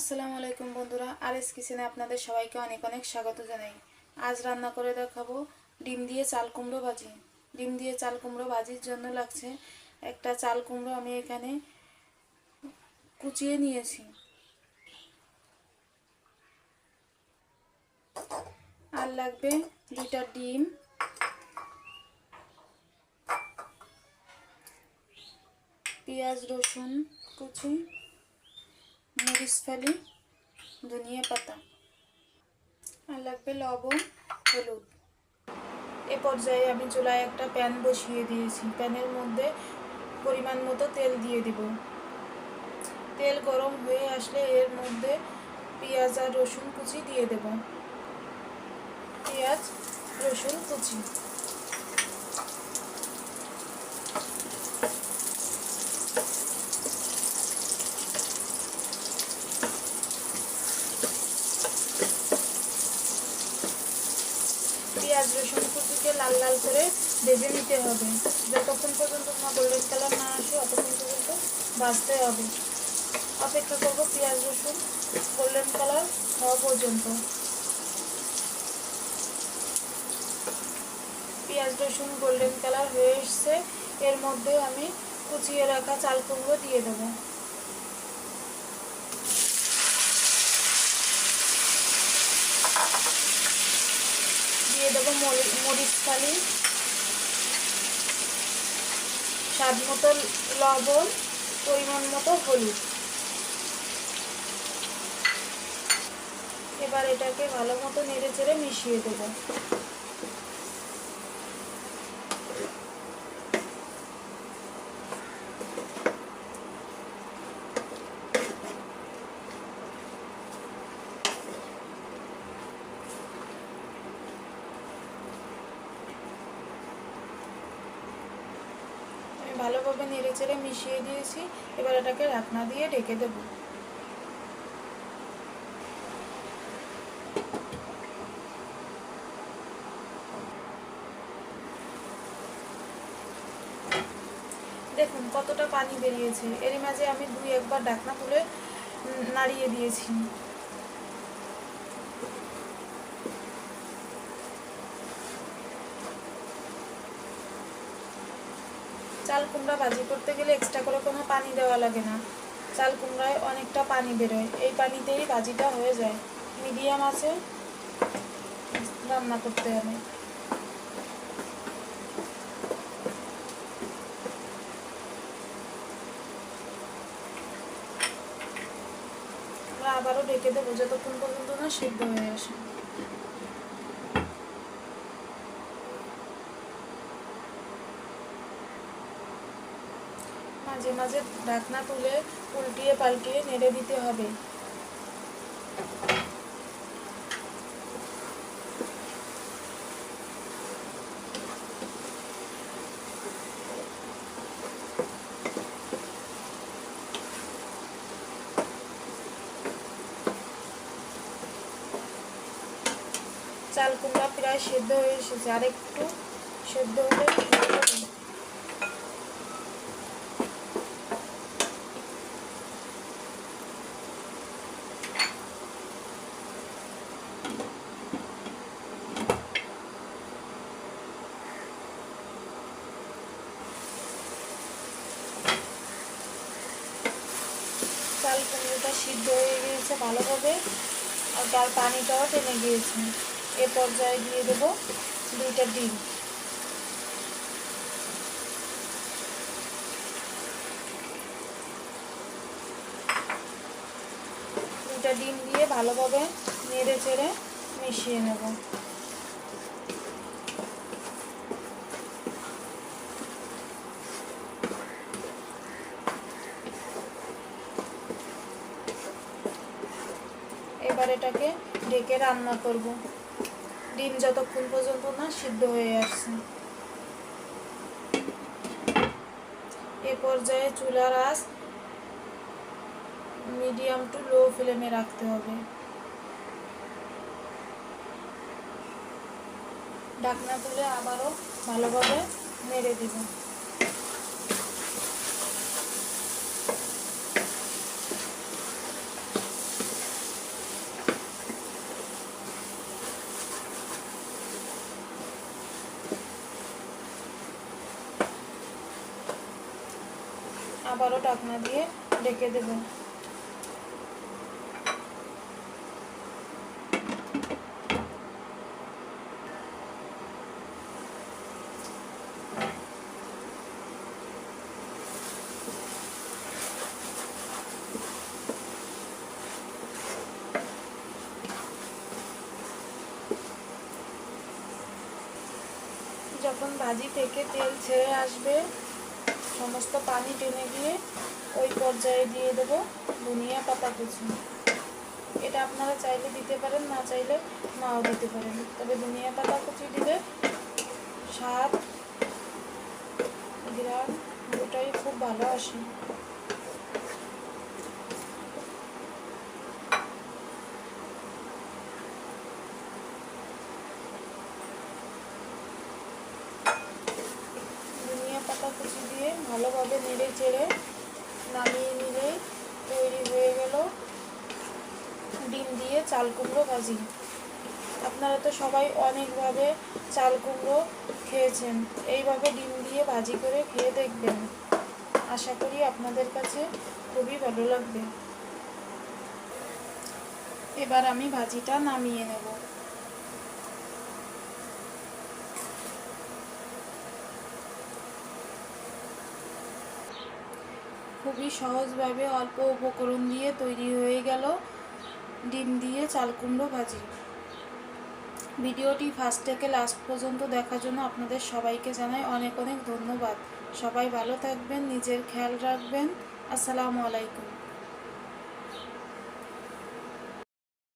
আসসালামু আলাইকুম বন্ধুরা আর এস কিচেনে আপনাদের সবাইকে অনেক অনেক স্বাগত জানাই। আজ রান্না করে দেখাবো ডিম দিয়ে চাল কুমড়ো ভাজি। ডিম দিয়ে চাল কুমড়ো ভাজির জন্য লাগছে একটা চাল কুমড়ো আমি এখানে কুচিয়ে নিয়েছি। আর লাগবে দুইটা ডিম। পেঁয়াজ রসুন কুচি। মরিচ ফালি, ধনিয়া পাতা আর লাগবে লবণ, হলুদ। এ পর্যায়ে আমি চুলায় একটা প্যান বসিয়ে দিয়েছি। প্যানের মধ্যে পরিমাণ মতো তেল দিয়ে দিব। তেল গরম হয়ে আসলে এর মধ্যে পেঁয়াজ আর রসুন কুচি দিয়ে দেব। পেঁয়াজ, রসুন কুচি। পেঁয়াজ, রসুন কুচিকে লাল লাল করে ভেজে নিতে হবে। যতক্ষণ পর্যন্ত না গোল্ডেন কালার না আসে, অতক্ষণ পর্যন্ত ভাজতে হবে। অপেক্ষা করব পেঁয়াজ, রসুন গোল্ডেন কালার হওয়া পর্যন্ত। পেঁয়াজ, রসুন গোল্ডেন কালার হয়ে এসছে। এর মধ্যে আমি কুচিয়ে রাখা চাল কুমড়ো দিয়ে দেবো। দেবো মরি- মরিচ ফালি স্বাদ মতো লবণ, পরিমাণ মতো হলুদ। এবার এটাকে ভালো মতো নেড়ে চেড়ে মিশিয়ে দেবো আমি ভালোভাবে নেড়ে চেড়ে মিশিয়ে দিয়েছি। এবার এটাকে ঢাকনা দিয়ে ঢেকে দেব। দেখুন, কতটা পানি বেরিয়েছে। এরই মাঝে আমি দুই একবার ঢাকনা তুলে নাড়িয়ে দিয়েছি। চাল কুমড়া ভাজি করতে গেলে এক্সট্রা করে কোনো পানি দেওয়া লাগে না। চাল কুমড়ায় অনেকটা পানি বেরোয়। এই পানিতেই ভাজিটা হয়ে যায়। মিডিয়াম আছে। রান্না করতে হবে। আবারও ঢেকে দেবো, যতক্ষণ পর্যন্ত না সিদ্ধ হয়ে আসে। মাঝে মাঝে ঢাকনা তুলে উল্টিয়ে পাল্টিয়ে নেড়ে দিতে হবে। চাল কুমড়া প্রায় সেদ্ধ হয়ে এসেছে। আর একটু সেদ্ধ হলে চাল কুমড়োটা সিদ্ধ হয়ে গিয়েছে ভালোভাবে। আর তার পানিটাও টেনে গিয়েছে। এ পর্যায়ে দিয়ে দেবো দুইটা ডিম। দুইটা ডিম দিয়ে ভালোভাবে নেড়ে চেড়ে মিশিয়ে নেব। এবার এটাকে ঢেকে রান্না করব। ডিম যতক্ষণ পর্যন্ত না সিদ্ধ হয়ে আসছে। এ পর্যায়ে চুলার আঁচ মিডিয়াম টু লো ফ্লেমে রাখতে হবে। ঢাকনা তুলে আবারও ভালোভাবে নেড়ে দিব। আবারও ঢাকনা দিয়ে ঢেকে দেব। যখন ভাজি থেকে তেল ছেড়ে আসবে সমস্ত পানি টেনে গিয়ে ওই পর্যায়ে দিয়ে দেবো ধনিয়া পাতা কুচি। এটা আপনারা চাইলে দিতে পারেন, না চাইলে নাও দিতে পারেন। তবে ধনিয়া পাতা কুচি দিলে স্বাদ গ্রাম দুটাই খুব ভালো আসে। ধনিয়া পাতা কুচি ভালোভাবে নেড়ে চেড়ে নামিয়ে নিলেই তৈরি হয়ে গেল ডিম দিয়ে চাল কুমড়ো ভাজি। আপনারা তো সবাই অনেকভাবে চাল কুমড়ো খেয়েছেন, এইভাবে ডিম দিয়ে ভাজি করে খেয়ে দেখবেন। আশা করি আপনাদের কাছে খুবই ভালো লাগবে। এবার আমি ভাজিটা নামিয়ে নেব। খুবই সহজভাবে অল্প উপকরণ দিয়ে তৈরি হয়ে গেল ডিম দিয়ে চাল ভাজি। ভিডিওটি ফার্স্ট থেকে লাস্ট পর্যন্ত দেখার জন্য আপনাদের সবাইকে জানাই অনেক অনেক ধন্যবাদ। সবাই ভালো থাকবেন, নিজের খেয়াল রাখবেন। আসসালামু আলাইকুম।